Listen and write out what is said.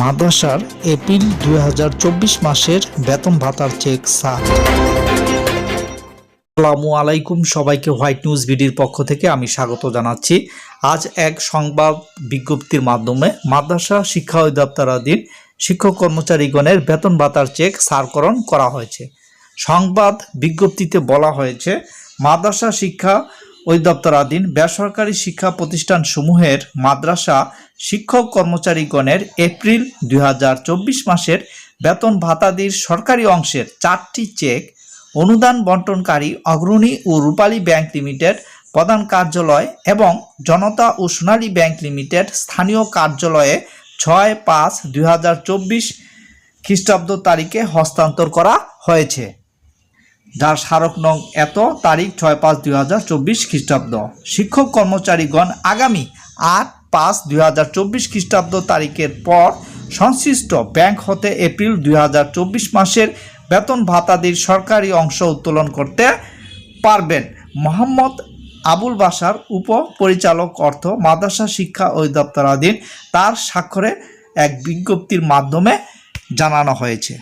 মাদ্রাসার এপ্রিল দুই মাসের বেতন ভাতার চেক, স্যার। আসসালামু আলাইকুম সবাইকে হোয়াইট নিউজ বিডির পক্ষ থেকে আমি স্বাগত জানাচ্ছি। আজ এক সংবাদ বিজ্ঞপ্তির মাধ্যমে মাদ্রাসা শিক্ষা অধিদপ্তরাধীন শিক্ষক কর্মচারীগণের বেতন ভাতার চেক, সারকরণ করা হয়েছে। সংবাদ বিজ্ঞপ্তিতে বলা হয়েছে, মাদ্রাসা শিক্ষা অধিদপ্তরাধীন বেসরকারি শিক্ষা প্রতিষ্ঠানসমূহের মাদ্রাসা শিক্ষক কর্মচারীগণের এপ্রিল দুই হাজার চব্বিশ মাসের বেতন ভাতাদির সরকারি অংশের চারটি চেক অনুদান বন্টনকারী অগ্রণী ও রূপালী ব্যাংক লিমিটেড প্রধান কার্যালয় এবং জনতা ও সোনালী ব্যাংক লিমিটেড স্থানীয় কার্যালয়ে ছয় পাঁচ দুই খ্রিস্টাব্দ তারিখে হস্তান্তর করা হয়েছে। যার স্মারক নং এত, তারিখ ছয় পাঁচ দুই হাজার চব্বিশ খ্রিস্টাব্দ। শিক্ষক কর্মচারীগণ আগামী আট পাঁচ দুই হাজার চব্বিশ খ্রিস্টাব্দ তারিখের পর সংশ্লিষ্ট ব্যাংক হতে এপ্রিল দুই হাজার চব্বিশ মাসের বেতন ভাতাদির সরকারি অংশ উত্তোলন করতে পারবেন। মোহাম্মদ আবুল বাসার উপপরিচালক অর্থ মাদ্রাসা শিক্ষা অধিদপ্তরাধীন, তার স্বাক্ষরে এক বিজ্ঞপ্তির মাধ্যমে জানানো হয়েছে।